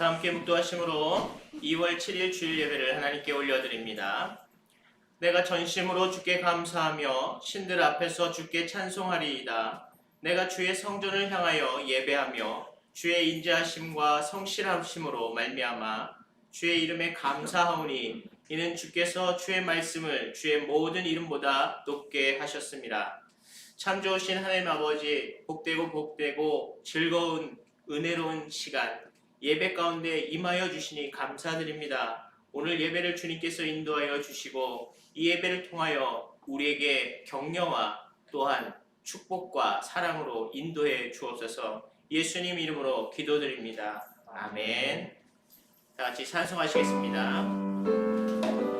다 함께 묵도하심으로 2월 7일 주일 예배를 하나님께 올려드립니다. 내가 전심으로 주께 감사하며 신들 앞에서 주께 찬송하리이다. 내가 주의 성전을 향하여 예배하며 주의 인자하심과 성실하심으로 말미암아 주의 이름에 감사하오니 이는 주께서 주의 말씀을 주의 모든 이름보다 높게 하셨습니다. 참 좋으신 하나님 아버지 복되고 복되고 즐거운 은혜로운 시간 예배 가운데 임하여 주시니 감사드립니다. 오늘 예배를 주님께서 인도하여 주시고 이 예배를 통하여 우리에게 격려와 또한 축복과 사랑으로 인도해 주옵소서 예수님 이름으로 기도드립니다. 아멘. 다 같이 찬송하시겠습니다.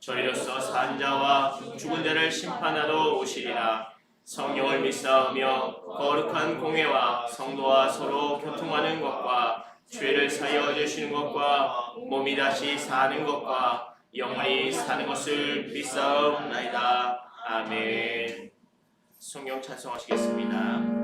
저희로서 산 자와 죽은 자를 심판하러 오시리라. 성령을 믿사오며 거룩한 공회와 성도와 서로 교통하는 것과 죄를 사여 주시는 것과 몸이 다시 사는 것과 영원히 사는 것을 믿사옵나이다. 아멘. 성령 찬송하시겠습니다.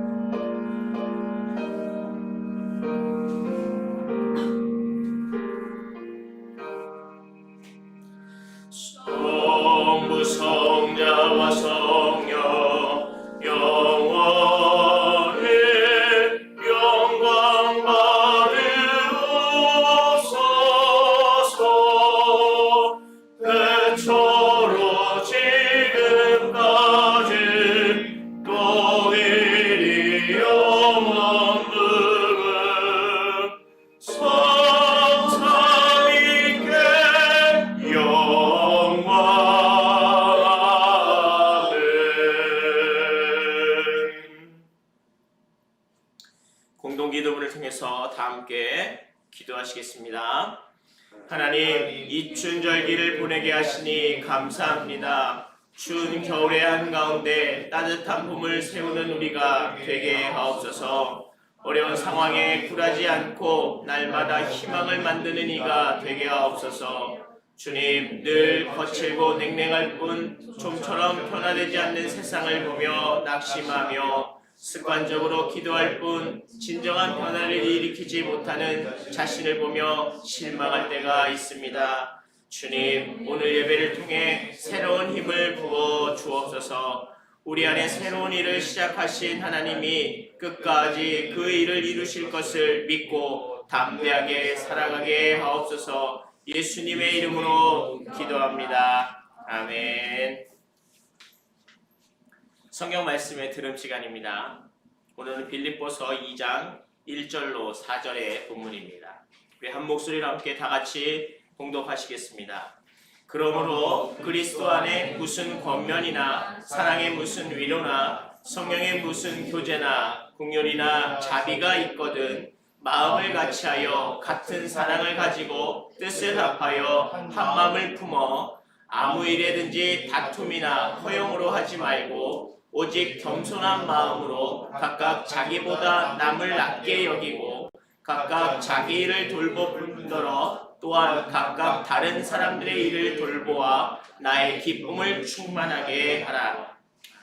하시니 감사합니다. 추운 겨울의 한가운데 따뜻한 봄을 세우는 우리가 되게 하옵소서. 어려운 상황에 굴하지 않고 날마다 희망을 만드는 이가 되게 하옵소서. 주님, 늘 거칠고 냉랭할 뿐 좀처럼 변화되지 않는 세상을 보며 낙심하며 습관적으로 기도할 뿐 진정한 변화를 일으키지 못하는 자신을 보며 실망할 때가 있습니다. 주님, 오늘 예배를 통해 새로운 힘을 부어 주옵소서. 우리 안에 새로운 일을 시작하신 하나님이 끝까지 그 일을 이루실 것을 믿고 담대하게 살아가게 하옵소서. 예수님의 이름으로 기도합니다. 아멘. 성경 말씀의 들음 시간입니다. 오늘은 빌립보서 2장 1절로 4절의 본문입니다. 우리 한 목소리로 함께 다 같이 봉독하시겠습니다. 그러므로 그리스도 안에 무슨 권면이나 사랑의 무슨 위로나 성령의 무슨 교제나 국률이나 자비가 있거든 마음을 같이하여 같은 사랑을 가지고 뜻을 합하여 한 마음을 품어 아무 일에든지 다툼이나 허용으로 하지 말고 오직 겸손한 마음으로 각각 자기보다 남을 낮게 여기고 각각 자기 일을 돌보뿐더러 또한 각각 다른 사람들의 일을 돌보아 나의 기쁨을 충만하게 하라.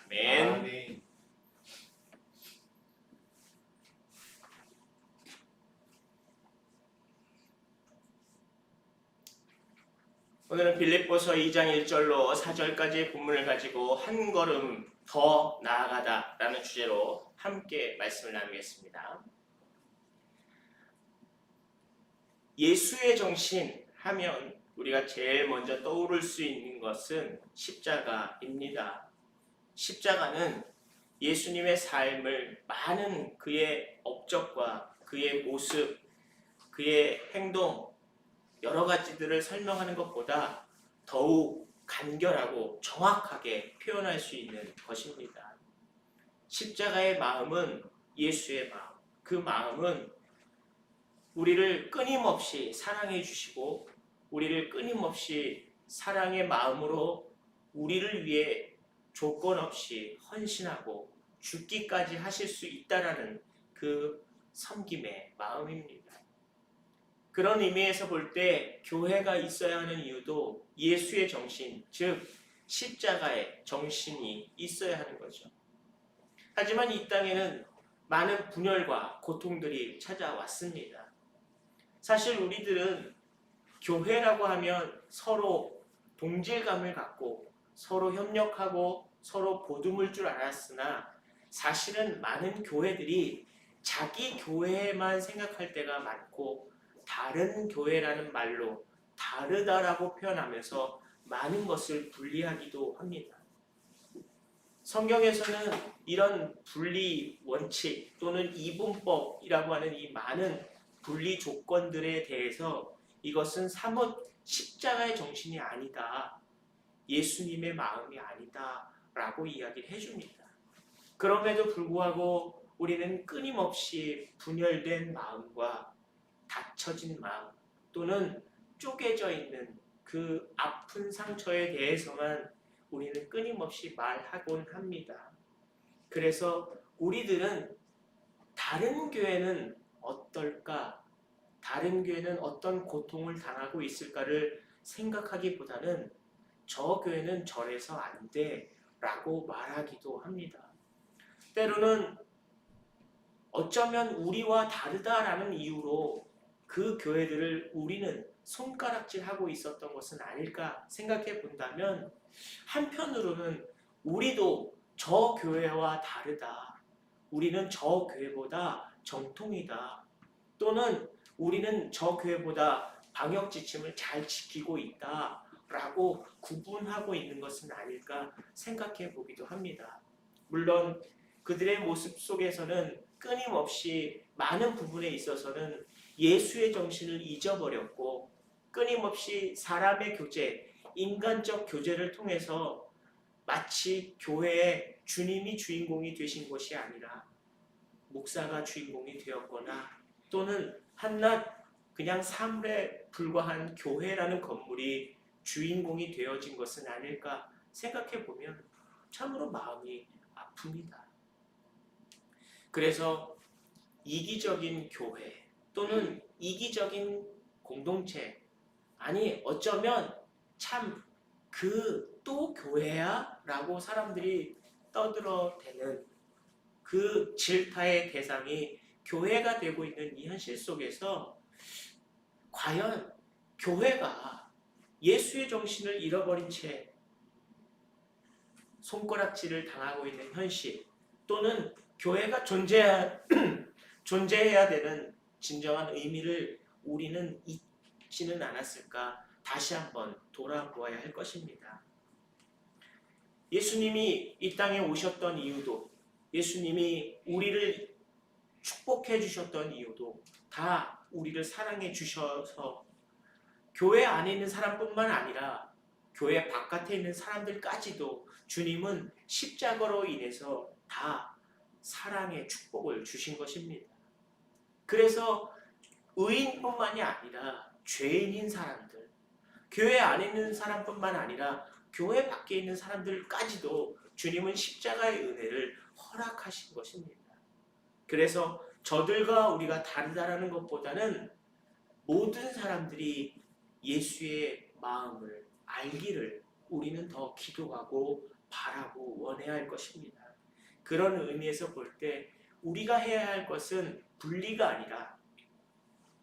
아멘. 오늘은 빌립보서 2장 1절로 4절까지의 본문을 가지고 한 걸음 더 나아가다라는 주제로 함께 말씀을 나누겠습니다. 예수의 정신 하면 우리가 제일 먼저 떠오를 수 있는 것은 십자가입니다. 십자가는 예수님의 삶을 많은 그의 업적과 그의 모습, 그의 행동, 여러 가지들을 설명하는 것보다 더욱 간결하고 정확하게 표현할 수 있는 것입니다. 십자가의 마음은 예수의 마음. 그 마음은 우리를 끊임없이 사랑해 주시고 우리를 끊임없이 사랑의 마음으로 우리를 위해 조건 없이 헌신하고 죽기까지 하실 수 있다라는 그 섬김의 마음입니다. 그런 의미에서 볼 때 교회가 있어야 하는 이유도 예수의 정신, 즉 십자가의 정신이 있어야 하는 거죠. 하지만 이 땅에는 많은 분열과 고통들이 찾아왔습니다. 사실 우리들은 교회라고 하면 서로 동질감을 갖고 서로 협력하고 서로 보듬을 줄 알았으나 사실은 많은 교회들이 자기 교회만 생각할 때가 많고 다른 교회라는 말로 다르다라고 표현하면서 많은 것을 분리하기도 합니다. 성경에서는 이런 분리 원칙 또는 이분법이라고 하는 이 많은 분리 조건들에 대해서 이것은 사뭇 십자가의 정신이 아니다. 예수님의 마음이 아니다. 라고 이야기를 해줍니다. 그럼에도 불구하고 우리는 끊임없이 분열된 마음과 닫혀진 마음 또는 쪼개져 있는 그 아픈 상처에 대해서만 우리는 끊임없이 말하곤 합니다. 그래서 우리들은 다른 교회는 어떨까? 다른 교회는 어떤 고통을 당하고 있을까를 생각하기보다는 저 교회는 저래서 안 돼. 라고 말하기도 합니다. 때로는 어쩌면 우리와 다르다라는 이유로 그 교회들을 우리는 손가락질하고 있었던 것은 아닐까 생각해 본다면 한편으로는 우리도 저 교회와 다르다. 우리는 저 교회보다 정통이다. 또는 우리는 저 교회보다 방역 지침을 잘 지키고 있다. 라고 구분하고 있는 것은 아닐까 생각해 보기도 합니다. 물론 그들의 모습 속에서는 끊임없이 많은 부분에 있어서는 예수의 정신을 잊어버렸고 끊임없이 사람의 교제, 인간적 교제를 통해서 마치 교회의 주님이 주인공이 되신 것이 아니라 목사가 주인공이 되었거나 또는 한낱 그냥 사물에 불과한 교회라는 건물이 주인공이 되어진 것은 아닐까 생각해 보면 참으로 마음이 아픕니다. 그래서 이기적인 교회 또는 이기적인 공동체 아니 어쩌면 참 그 또 교회야? 라고 사람들이 떠들어 대는 그 질타의 대상이 교회가 되고 있는 이 현실 속에서 과연 교회가 예수의 정신을 잃어버린 채 손가락질을 당하고 있는 현실 또는 교회가 존재해야, 존재해야 되는 진정한 의미를 우리는 잊지는 않았을까 다시 한번 돌아보아야 할 것입니다. 예수님이 이 땅에 오셨던 이유도 예수님이 우리를 축복해 주셨던 이유도 다 우리를 사랑해 주셔서 교회 안에 있는 사람뿐만 아니라 교회 바깥에 있는 사람들까지도 주님은 십자가로 인해서 다 사랑의 축복을 주신 것입니다. 그래서 의인뿐만이 아니라 죄인인 사람들, 교회 안에 있는 사람뿐만 아니라 교회 밖에 있는 사람들까지도 주님은 십자가의 은혜를 허락하신 것입니다. 그래서 저들과 우리가 다르다라는 것보다는 모든 사람들이 예수의 마음을 알기를 우리는 더 기도하고 바라고 원해야 할 것입니다. 그런 의미에서 볼 때 우리가 해야 할 것은 분리가 아니라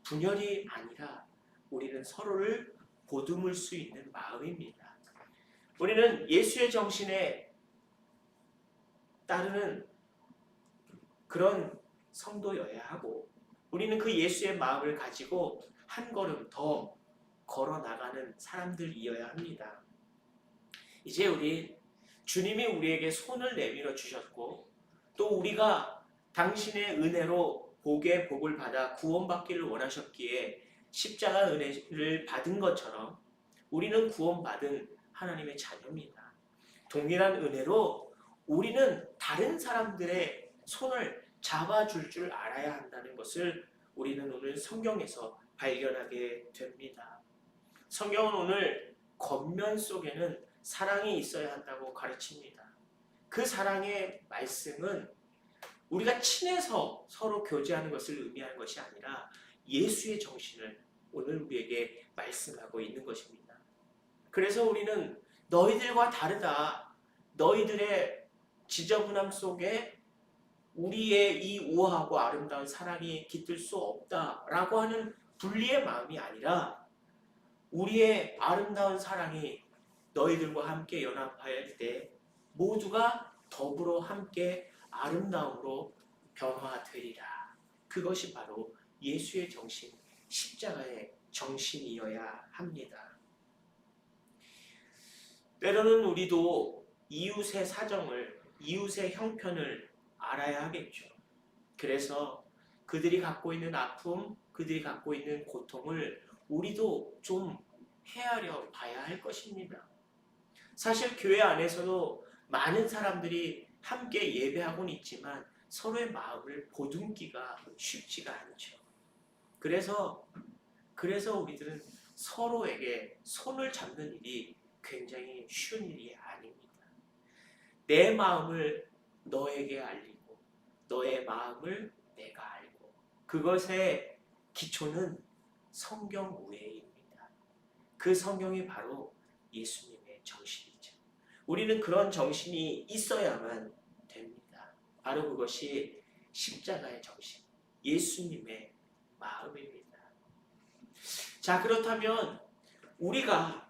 분열이 아니라 우리는 서로를 보듬을 수 있는 마음입니다. 우리는 예수의 정신에 따르는 그런 성도여야 하고 우리는 그 예수의 마음을 가지고 한 걸음 더 걸어 나가는 사람들이어야 합니다. 이제 우리 주님이 우리에게 손을 내밀어 주셨고 또 우리가 당신의 은혜로 복의 복을 받아 구원받기를 원하셨기에 십자가 은혜를 받은 것처럼 우리는 구원받은 하나님의 자녀입니다. 동일한 은혜로 우리는 다른 사람들의 손을 잡아줄 줄 알아야 한다는 것을 우리는 오늘 성경에서 발견하게 됩니다. 성경은 오늘 겉면 속에는 사랑이 있어야 한다고 가르칩니다. 그 사랑의 말씀은 우리가 친해서 서로 교제하는 것을 의미하는 것이 아니라 예수의 정신을 오늘 우리에게 말씀하고 있는 것입니다. 그래서 우리는 너희들과 다르다. 너희들의 지저분함 속에 우리의 이 우아하고 아름다운 사랑이 깃들 수 없다라고 하는 분리의 마음이 아니라 우리의 아름다운 사랑이 너희들과 함께 연합할 때 모두가 더불어 함께 아름다움으로 변화되리라. 그것이 바로 예수의 정신, 십자가의 정신이어야 합니다. 때로는 우리도 이웃의 사정을, 이웃의 형편을 알아야 하겠죠. 그래서 그들이 갖고 있는 아픔, 그들이 갖고 있는 고통을 우리도 좀 헤아려 봐야 할 것입니다. 사실 교회 안에서도 많은 사람들이 함께 예배하고는 있지만 서로의 마음을 보듬기가 쉽지가 않죠. 그래서 그래서 우리들은 서로에게 손을 잡는 일이 굉장히 쉬운 일이 아닙니다. 내 마음을 너에게 알리고 너의 마음을 내가 알고 그것의 기초는 성경 우애입니다. 그 성경이 바로 예수님의 정신이죠. 우리는 그런 정신이 있어야만 됩니다. 바로 그것이 십자가의 정신, 예수님의 마음입니다. 자, 그렇다면 우리가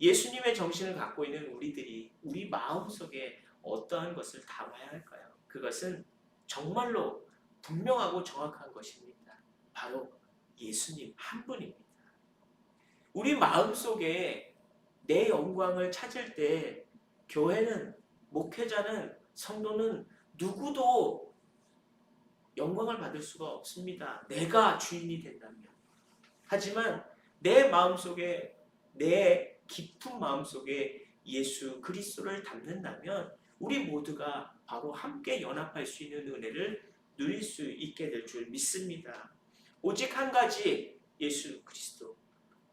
예수님의 정신을 갖고 있는 우리들이 우리 마음 속에 어떠한 것을 담아야 할까요? 그것은 정말로 분명하고 정확한 것입니다. 바로 예수님 한 분입니다. 우리 마음 속에 내 영광을 찾을 때 교회는 목회자는 성도는 누구도 영광을 받을 수가 없습니다. 내가 주인이 된다면. 하지만 내 마음 속에 내 깊은 마음 속에 예수 그리스도를 담는다면 우리 모두가 바로 함께 연합할 수 있는 은혜를 누릴 수 있게 될 줄 믿습니다. 오직 한 가지 예수 그리스도,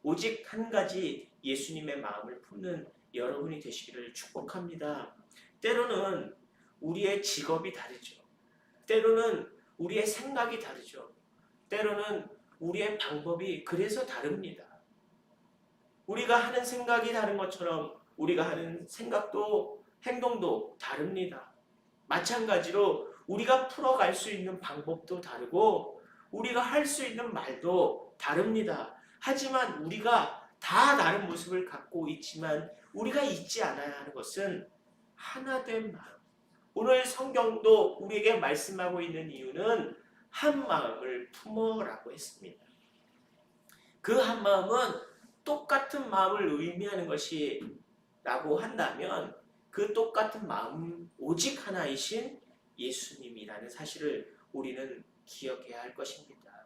오직 한 가지 예수님의 마음을 품는 여러분이 되시기를 축복합니다. 때로는 우리의 직업이 다르죠. 때로는 우리의 생각이 다르죠. 때로는 우리의 방법이 그래서 다릅니다. 우리가 하는 생각이 다른 것처럼 우리가 하는 생각도 행동도 다릅니다. 마찬가지로 우리가 풀어갈 수 있는 방법도 다르고 우리가 할 수 있는 말도 다릅니다. 하지만 우리가 다 다른 모습을 갖고 있지만 우리가 잊지 않아야 하는 것은 하나된 마음. 오늘 성경도 우리에게 말씀하고 있는 이유는 한 마음을 품어라고 했습니다. 그 한 마음은 똑같은 마음을 의미하는 것이라고 한다면 그 똑같은 마음 오직 하나이신 예수님이라는 사실을 우리는 기억해야 할 것입니다.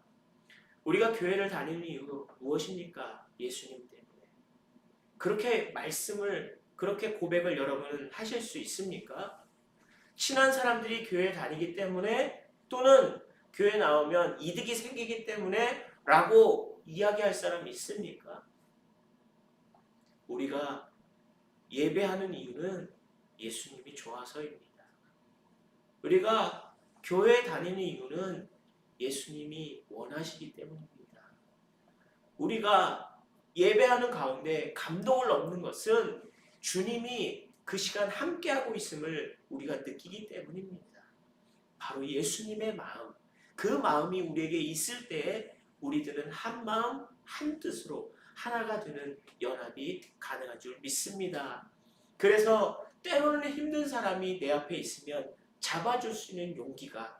우리가 교회를 다니는 이유 무엇입니까? 예수님 때문에. 그렇게 말씀을 그렇게 고백을 여러분은 하실 수 있습니까? 친한 사람들이 교회 다니기 때문에 또는 교회 나오면 이득이 생기기 때문에 라고 이야기할 사람이 있습니까? 우리가 예배하는 이유는 예수님이 좋아서입니다. 우리가 교회 다니는 이유는 예수님이 원하시기 때문입니다. 우리가 예배하는 가운데 감동을 얻는 것은 주님이 그 시간 함께하고 있음을 우리가 느끼기 때문입니다. 바로 예수님의 마음, 그 마음이 우리에게 있을 때 우리들은 한 마음, 한 뜻으로 하나가 되는 연합이 가능한 줄 믿습니다. 그래서 때로는 힘든 사람이 내 앞에 있으면 잡아줄 수 있는 용기가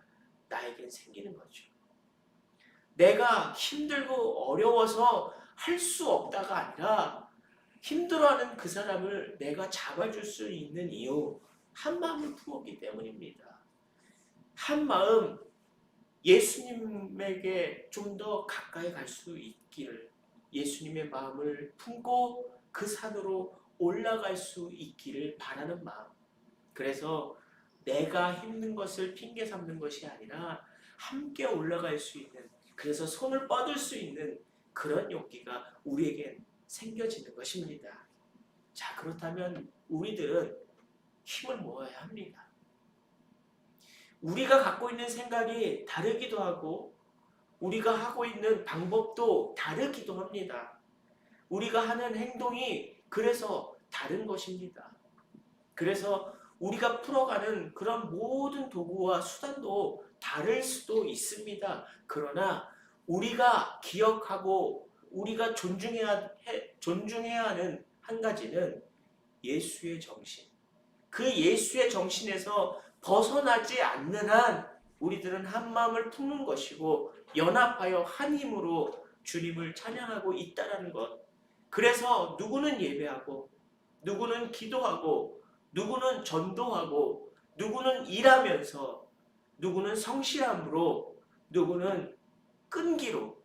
나에겐 생기는 거죠. 내가 힘들고 어려워서 할 수 없다가 아니라 힘들어하는 그 사람을 내가 잡아줄 수 있는 이유 한 마음을 품었기 때문입니다. 한 마음 예수님에게 좀 더 가까이 갈 수 있기를 예수님의 마음을 품고 그 산으로 올라갈 수 있기를 바라는 마음. 그래서 내가 힘든 것을 핑계 삼는 것이 아니라 함께 올라갈 수 있는 그래서 손을 뻗을 수 있는 그런 용기가 우리에겐 생겨지는 것입니다. 자, 그렇다면 우리들은 힘을 모아야 합니다. 우리가 갖고 있는 생각이 다르기도 하고 우리가 하고 있는 방법도 다르기도 합니다. 우리가 하는 행동이 그래서 다른 것입니다. 그래서 우리가 풀어가는 그런 모든 도구와 수단도 다를 수도 있습니다. 그러나 우리가 기억하고 우리가 존중해야, 해, 존중해야 하는 한 가지는 예수의 정신. 그 예수의 정신에서 벗어나지 않는 한 우리들은 한 마음을 품는 것이고 연합하여 한 힘으로 주님을 찬양하고 있다라는 것. 그래서 누구는 예배하고 누구는 기도하고 누구는 전도하고 누구는 일하면서 누구는 성실함으로 누구는 끈기로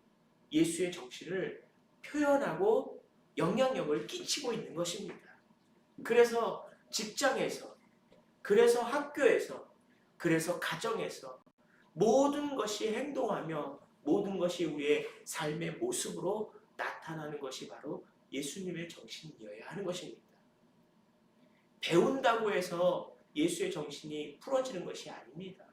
예수의 정신을 표현하고 영향력을 끼치고 있는 것입니다. 그래서 직장에서 그래서 학교에서 그래서 가정에서 모든 것이 행동하며 모든 것이 우리의 삶의 모습으로 나타나는 것이 바로 예수님의 정신이어야 하는 것입니다. 배운다고 해서 예수의 정신이 풀어지는 것이 아닙니다.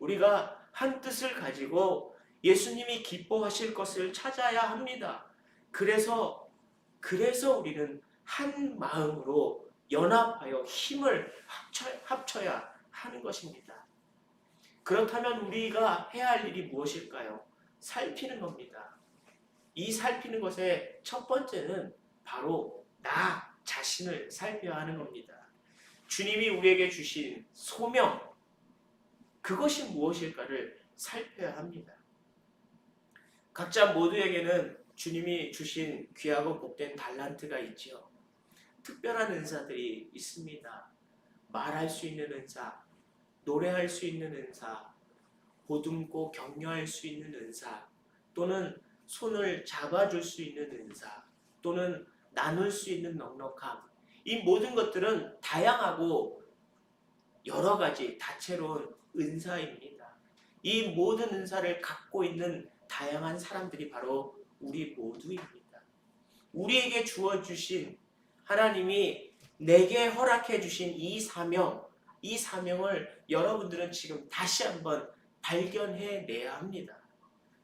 우리가 한 뜻을 가지고 예수님이 기뻐하실 것을 찾아야 합니다. 그래서 그래서 우리는 한 마음으로 연합하여 힘을 합쳐, 합쳐야 하는 것입니다. 그렇다면 우리가 해야 할 일이 무엇일까요? 살피는 겁니다. 이 살피는 것의 첫 번째는 바로 나 자신을 살펴야 하는 겁니다. 주님이 우리에게 주신 소명, 그것이 무엇일까를 살펴야 합니다. 각자 모두에게는 주님이 주신 귀하고 복된 달란트가 있지요. 특별한 은사들이 있습니다. 말할 수 있는 은사, 노래할 수 있는 은사, 보듬고 격려할 수 있는 은사, 또는 손을 잡아줄 수 있는 은사, 또는 나눌 수 있는 넉넉함. 이 모든 것들은 다양하고 여러 가지 다채로운 은사입니다. 이 모든 은사를 갖고 있는 다양한 사람들이 바로 우리 모두입니다. 우리에게 주어 주신 하나님이 내게 허락해 주신 이 사명, 이 사명을 여러분들은 지금 다시 한번 발견해 내야 합니다.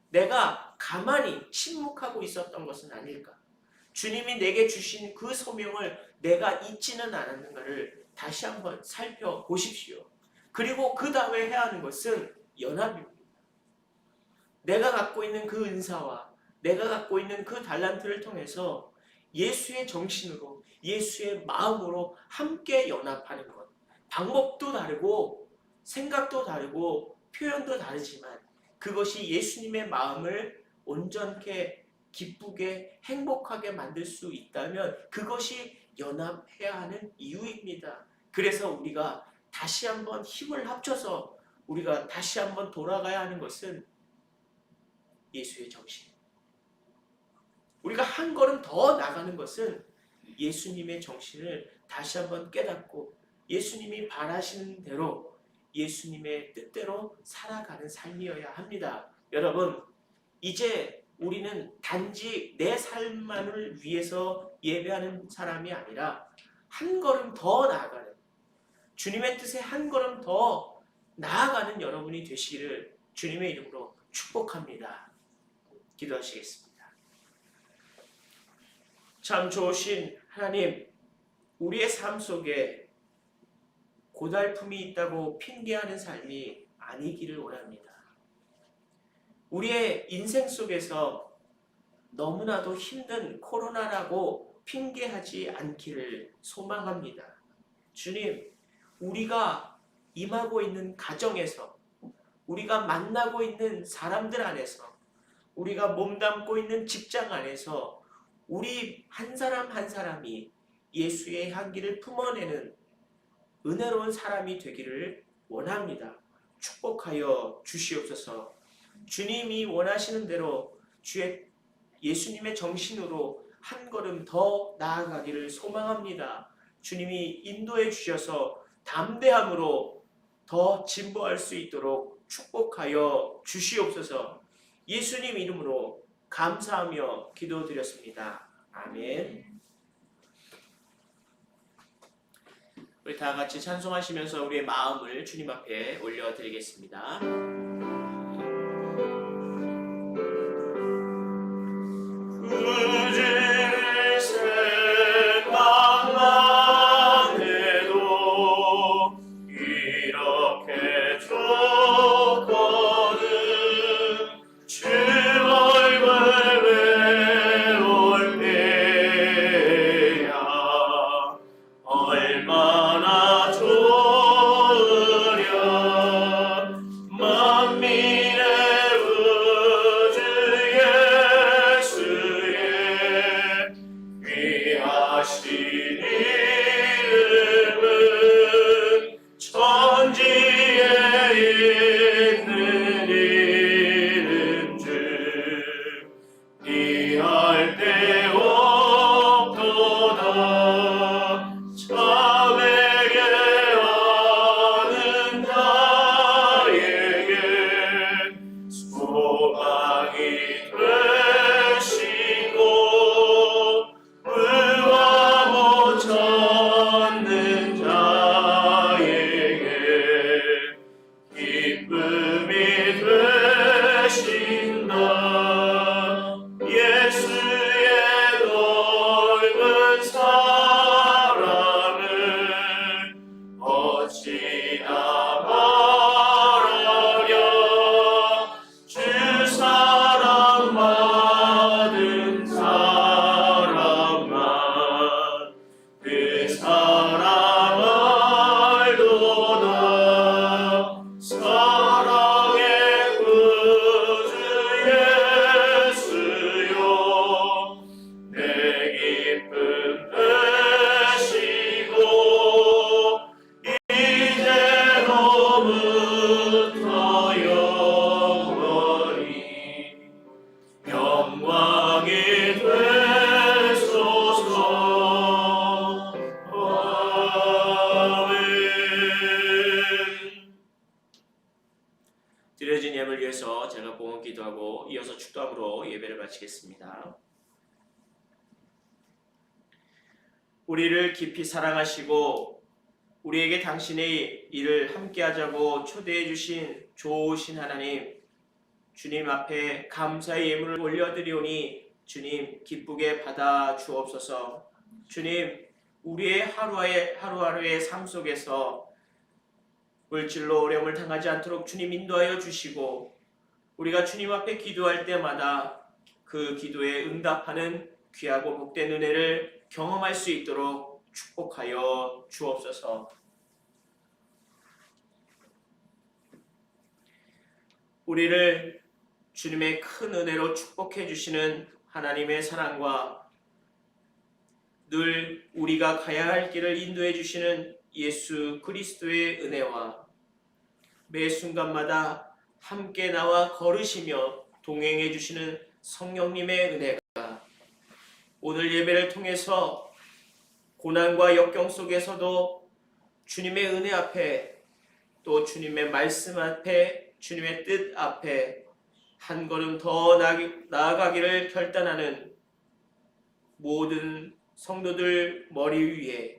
내가 가만히 침묵하고 있었던 것은 아닐까? 주님이 내게 주신 그 소명을 내가 잊지는 않았는가를 다시 한번 살펴보십시오. 그리고 그 다음에 해야 하는 것은 연합입니다. 내가 갖고 있는 그 은사와 내가 갖고 있는 그 달란트를 통해서 예수의 정신으로 예수의 마음으로 함께 연합하는 것. 방법도 다르고 생각도 다르고 표현도 다르지만 그것이 예수님의 마음을 온전케 기쁘게 행복하게 만들 수 있다면 그것이 연합해야 하는 이유입니다. 그래서 우리가 다시 한번 힘을 합쳐서 우리가 다시 한번 돌아가야 하는 것은 예수의 정신. 우리가 한 걸음 더 나가는 것은 예수님의 정신을 다시 한번 깨닫고 예수님이 바라시는 대로 예수님의 뜻대로 살아가는 삶이어야 합니다. 여러분, 이제 우리는 단지 내 삶만을 위해서 예배하는 사람이 아니라 한 걸음 더 나아가는 주님의 뜻에 한 걸음 더 나아가는 여러분이 되시기를 주님의 이름으로 축복합니다. 기도하시겠습니다. 참 좋으신 하나님, 우리의 삶 속에 고달픔이 있다고 핑계하는 삶이 아니기를 원합니다. 우리의 인생 속에서 너무나도 힘든 코로나라고 핑계하지 않기를 소망합니다. 주님, 우리가 임하고 있는 가정에서, 우리가 만나고 있는 사람들 안에서, 우리가 몸담고 있는 직장 안에서 우리 한 사람 한 사람이 예수의 향기를 품어내는 은혜로운 사람이 되기를 원합니다. 축복하여 주시옵소서. 주님이 원하시는 대로 주의 예수님의 정신으로 한 걸음 더 나아가기를 소망합니다. 주님이 인도해 주셔서 담대함으로 더 진보할 수 있도록 축복하여 주시옵소서. 예수님 이름으로 감사하며 기도드렸습니다. 아멘. 우리 다 같이 찬송하시면서 우리의 마음을 주님 앞에 올려드리겠습니다. 예물 위해서 제가 공헌 기도하고 이어서 축도함으로 예배를 마치겠습니다. 우리를 깊이 사랑하시고 우리에게 당신의 일을 함께 하자고 초대해 주신 좋으신 하나님 주님 앞에 감사의 예물을 올려드리오니 주님 기쁘게 받아 주옵소서 주님 우리의 하루의 하루하루의 삶 속에서 물질로 어려움을 당하지 않도록 주님 인도하여 주시고 우리가 주님 앞에 기도할 때마다 그 기도에 응답하는 귀하고 복된 은혜를 경험할 수 있도록 축복하여 주옵소서. 우리를 주님의 큰 은혜로 축복해 주시는 하나님의 사랑과 늘 우리가 가야 할 길을 인도해 주시는 예수 그리스도의 은혜와 매 순간마다 함께 나와 걸으시며 동행해 주시는 성령님의 은혜가 오늘 예배를 통해서 고난과 역경 속에서도 주님의 은혜 앞에 또 주님의 말씀 앞에 주님의 뜻 앞에 한 걸음 더 나아가기- 나아가기를 결단하는 모든 성도들 머리 위에